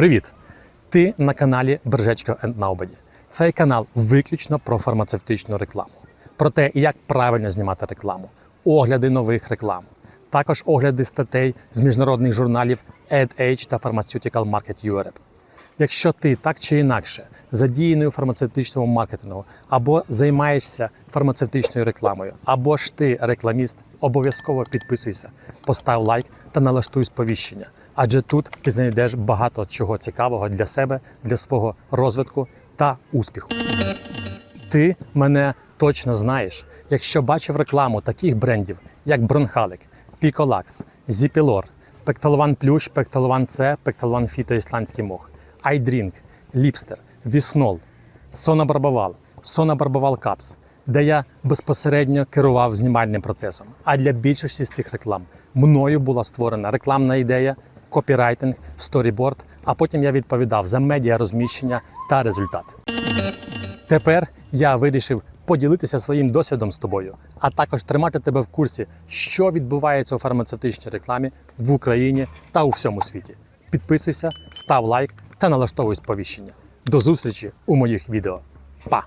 Привіт! Ти на каналі and Nobody. Цей канал виключно про фармацевтичну рекламу, про те, як правильно знімати рекламу, огляди нових реклам, також огляди статей з міжнародних журналів AdAge та Pharmaceutical Market Europe. Якщо ти так чи інакше задіяний у фармацевтичному маркетингу, або займаєшся фармацевтичною рекламою, або ж ти рекламіст, обов'язково підписуйся, постав лайк та налаштуй сповіщення. Адже тут ти знайдеш багато чого цікавого для себе, для свого розвитку та успіху. Ти мене точно знаєш, якщо бачив рекламу таких брендів, як Бронхалик, Піколакс, Зіпілор, Пекталван Плюш, Пекталван С, Пекталван Фіто Ісландський мох, Айдрінк, Ліпстер, Віснол, Сонабарбавал, Сонабарбавал Капс, де я безпосередньо керував знімальним процесом. А для більшості з цих реклам мною була створена рекламна ідея, копірайтинг, сторіборд, а потім я відповідав за медіа розміщення та результат. Тепер я вирішив поділитися своїм досвідом з тобою, а також тримати тебе в курсі, що відбувається у фармацевтичній рекламі в Україні та у всьому світі. Підписуйся, став лайк та налаштовуй сповіщення. До зустрічі у моїх відео. Па!